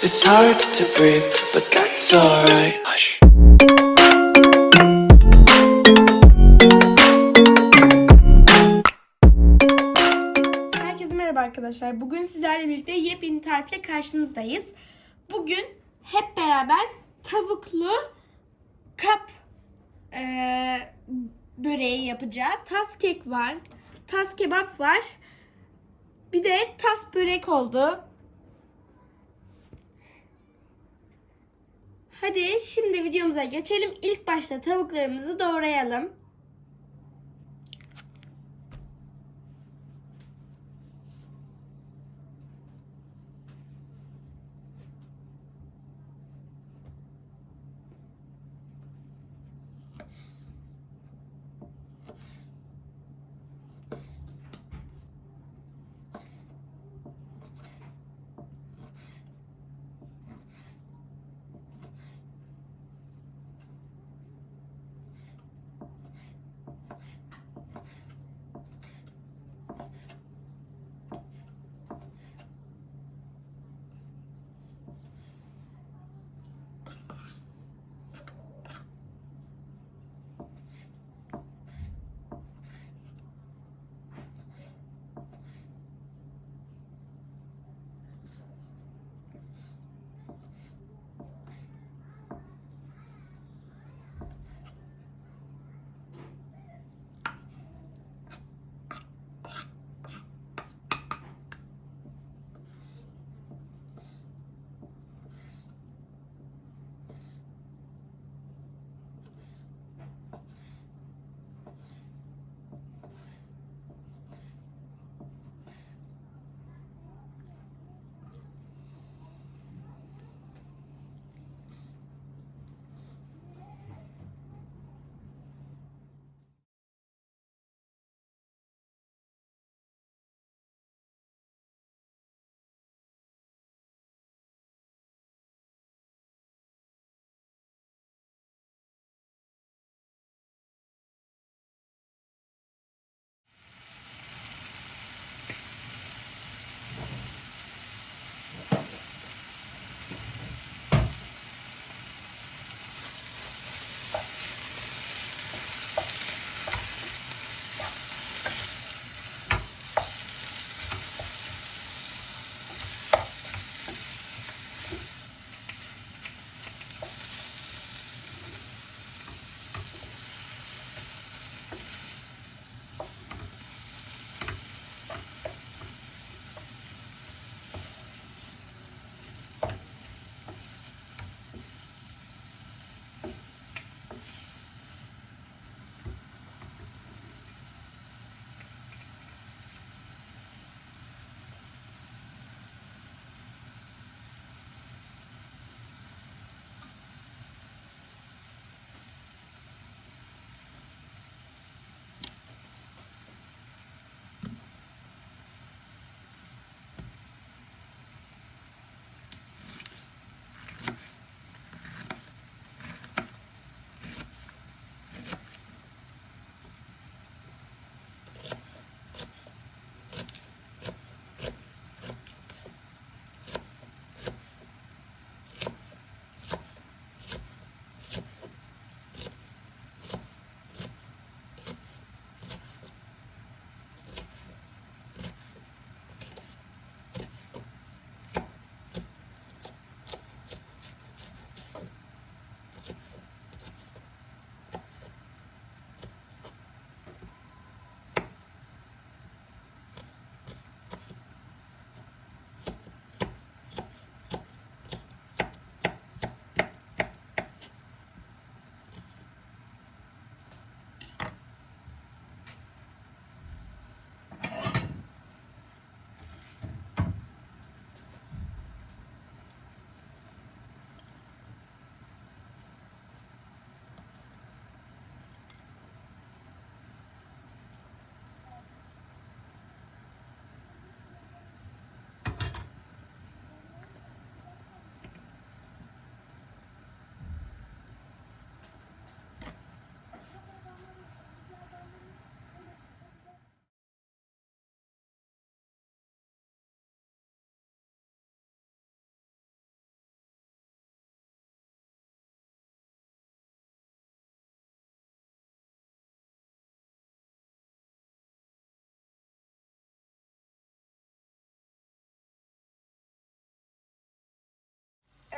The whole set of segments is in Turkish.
It's hard to breathe, but that's alright. Hush. Herkese merhaba arkadaşlar. Bugün sizlerle birlikte yepyeni tarifle karşınızdayız. Bugün hep beraber tavuklu kap eee, böreği yapacağız. Tas kek var, tas kebap var. Bir de tas börek oldu. Hadi şimdi videomuza geçelim. İlk başta tavuklarımızı doğrayalım.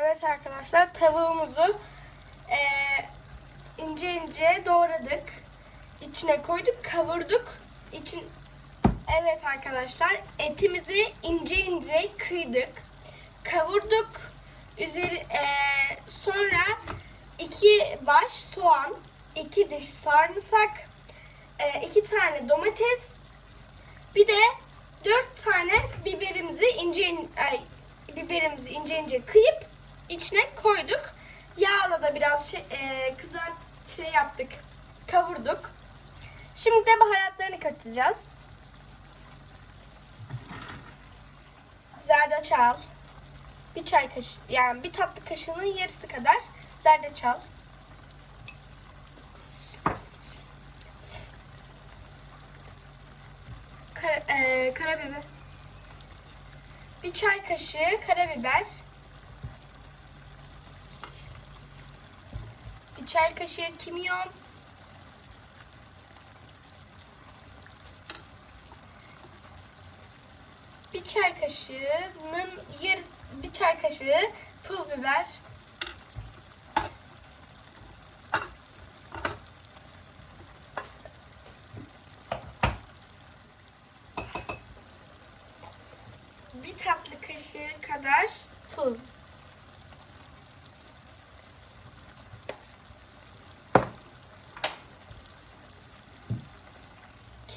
Evet arkadaşlar tavuğumuzu eee, ince ince doğradık. İçine koyduk, kavurduk. İçin Evet arkadaşlar etimizi ince ince kıydık. Kavurduk. Üzeri eee, sonra iki baş soğan, iki diş sarımsak, eee, iki tane domates, bir de dört tane biberimizi ince in- ay, biberimizi ince ince kıyıp içine koyduk. Yağla da biraz şey, e, kızart şey yaptık. Kavurduk. Şimdi de baharatlarını katacağız. Zerdeçal. Bir çay kaşığı yani bir tatlı kaşığının yarısı kadar zerdeçal. Kara, e, karabiber. Bir çay kaşığı karabiber. Çay kaşığı kimyon. Bir çay kaşığının yarısı, bir çay kaşığı pul biber. Bir tatlı kaşığı kadar tuz.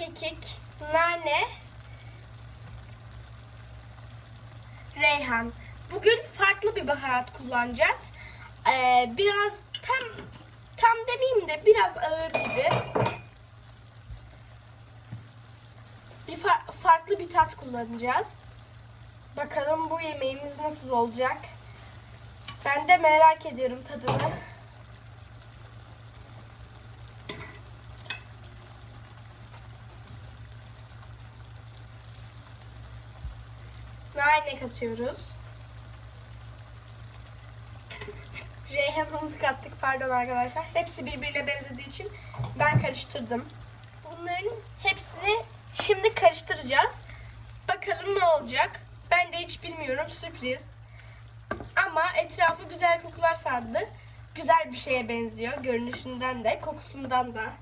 Kekik, nane, reyhan. Bugün farklı bir baharat kullanacağız. Ee, biraz tam tam demeyeyim de biraz ağır gibi. Bir fa- farklı bir tat kullanacağız. Bakalım bu yemeğimiz nasıl olacak. Ben de merak ediyorum tadını. Nane katıyoruz. Reyhanımızı kattık pardon arkadaşlar. Hepsi birbirine benzediği için ben karıştırdım. Bunların hepsini şimdi karıştıracağız. Bakalım ne olacak. Ben de hiç bilmiyorum sürpriz. Ama etrafı güzel kokular sardı. Güzel bir şeye benziyor görünüşünden de kokusundan da.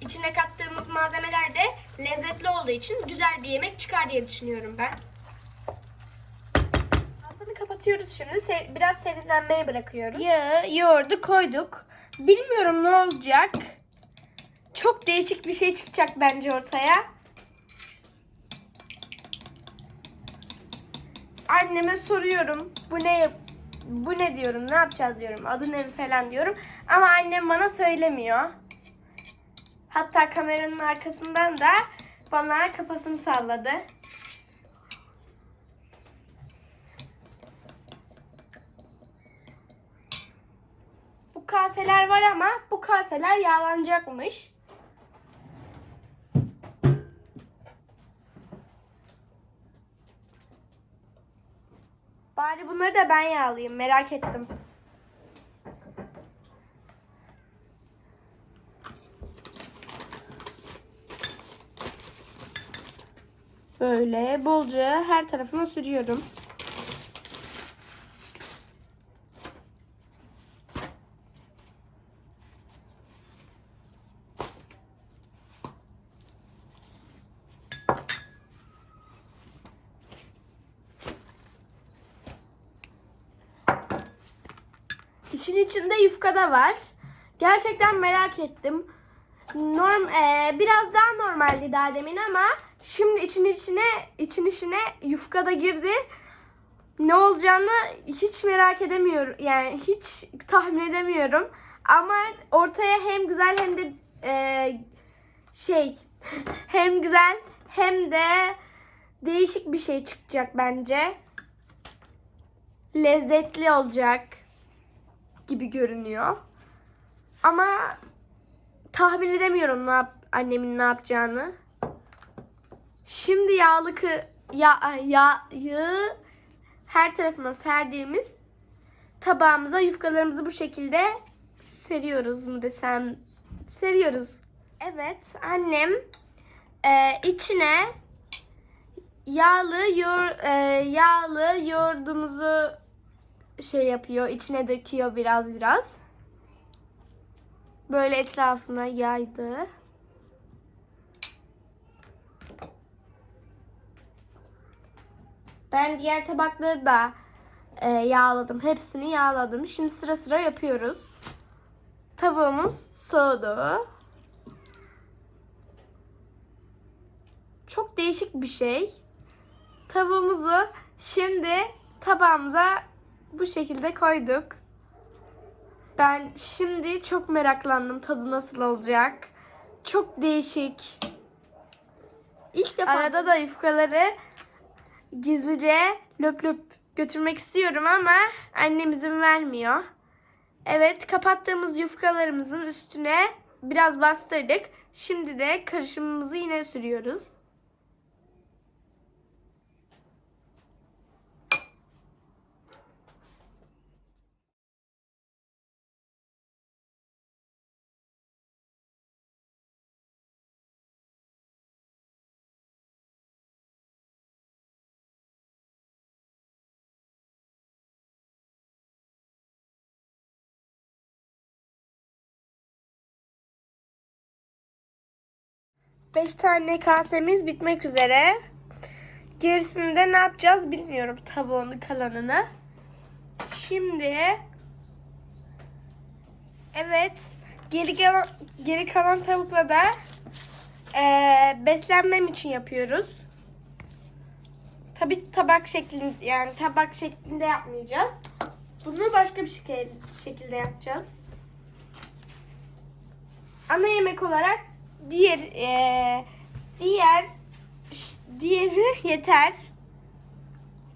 İçine kattığımız malzemeler de lezzetli olduğu için güzel bir yemek çıkar diye düşünüyorum ben. Altını kapatıyoruz şimdi. Se- biraz serinlenmeye bırakıyoruz. Yağı, yoğurdu koyduk. Bilmiyorum ne olacak. Çok değişik bir şey çıkacak bence ortaya. Anneme soruyorum. Bu ne bu ne diyorum? Ne yapacağız diyorum. Adı ne falan diyorum. Ama annem bana söylemiyor. Hatta kameranın arkasından da bana kafasını salladı. Bu kaseler var ama bu kaseler yağlanacakmış. Bari bunları da ben yağlayayım merak ettim. Böyle bolca her tarafına sürüyorum. İçin içinde yufka da var. Gerçekten merak ettim. Norm e, biraz daha normaldi daha demin ama şimdi için içine için içine yufka da girdi. Ne olacağını hiç merak edemiyorum. Yani hiç tahmin edemiyorum. Ama ortaya hem güzel hem de e, şey hem güzel hem de değişik bir şey çıkacak bence. Lezzetli olacak gibi görünüyor. Ama tahmin edemiyorum ne yap annemin ne yapacağını. Şimdi yağlı kı ya yağı her tarafına serdiğimiz tabağımıza yufkalarımızı bu şekilde seriyoruz mu desem seriyoruz. Evet annem e, içine yağlı yoğur, e, yağlı yoğurdumuzu şey yapıyor, içine döküyor biraz biraz. Böyle etrafına yaydı. Ben diğer tabakları da e, yağladım. Hepsini yağladım. Şimdi sıra sıra yapıyoruz. Tavuğumuz soğudu. Çok değişik bir şey. Tavuğumuzu şimdi tabağımıza bu şekilde koyduk. Ben şimdi çok meraklandım tadı nasıl olacak. Çok değişik. İlk defa arada da yufkaları gizlice löp löp götürmek istiyorum ama annem izin vermiyor. Evet kapattığımız yufkalarımızın üstüne biraz bastırdık. Şimdi de karışımımızı yine sürüyoruz. Beş tane kasemiz bitmek üzere. Gerisinde ne yapacağız bilmiyorum tavuğun kalanını. Şimdi evet geri kalan, geri kalan tavukla da eee, beslenmem için yapıyoruz. Tabi tabak şeklinde yani tabak şeklinde yapmayacağız. Bunu başka bir şekilde yapacağız. Ana yemek olarak diğer eee, diğer diğeri yeter.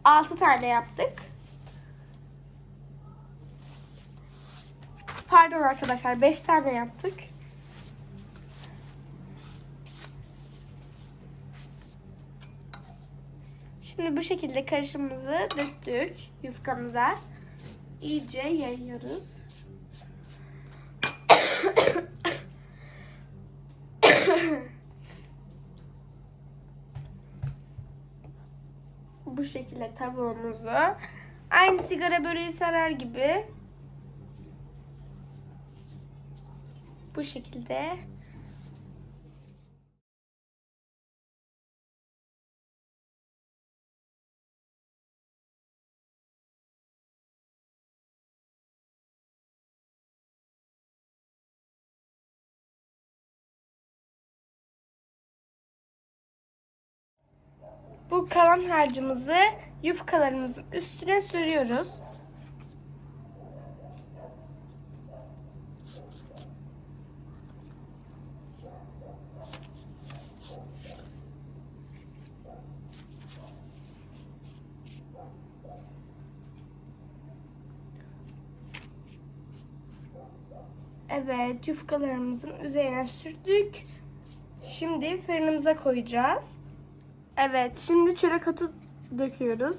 6 tane yaptık. Pardon arkadaşlar 5 tane yaptık. Şimdi bu şekilde karışımımızı döktük yufkamıza. İyice yayıyoruz. bu şekilde tavuğumuzu aynı sigara böreği sarar gibi bu şekilde bu kalan harcımızı yufkalarımızın üstüne sürüyoruz. Evet, yufkalarımızın üzerine sürdük. Şimdi fırınımıza koyacağız. Evet, şimdi çörek otu döküyoruz.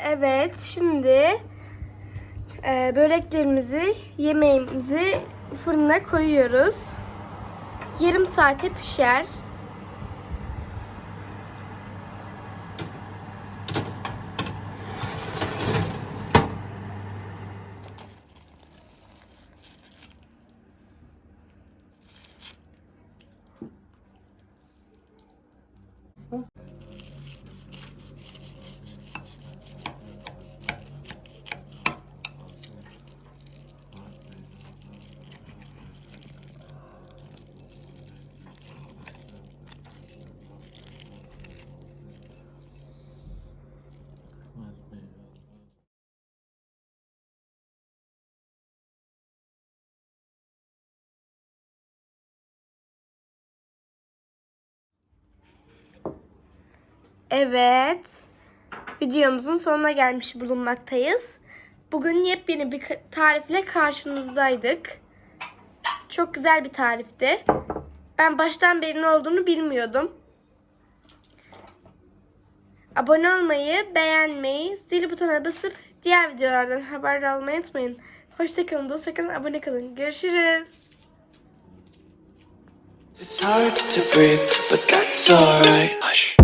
Evet, şimdi e, böreklerimizi, yemeğimizi fırına koyuyoruz. Yarım saate pişer. Evet. Videomuzun sonuna gelmiş bulunmaktayız. Bugün yepyeni bir tarifle karşınızdaydık. Çok güzel bir tarifti. Ben baştan beri ne olduğunu bilmiyordum. Abone olmayı, beğenmeyi, zil butonuna basıp diğer videolardan haberdar olmayı unutmayın. Hoşçakalın, dostça kalın, abone kalın. Görüşürüz. It's hard to breathe, but that's alright. Hush.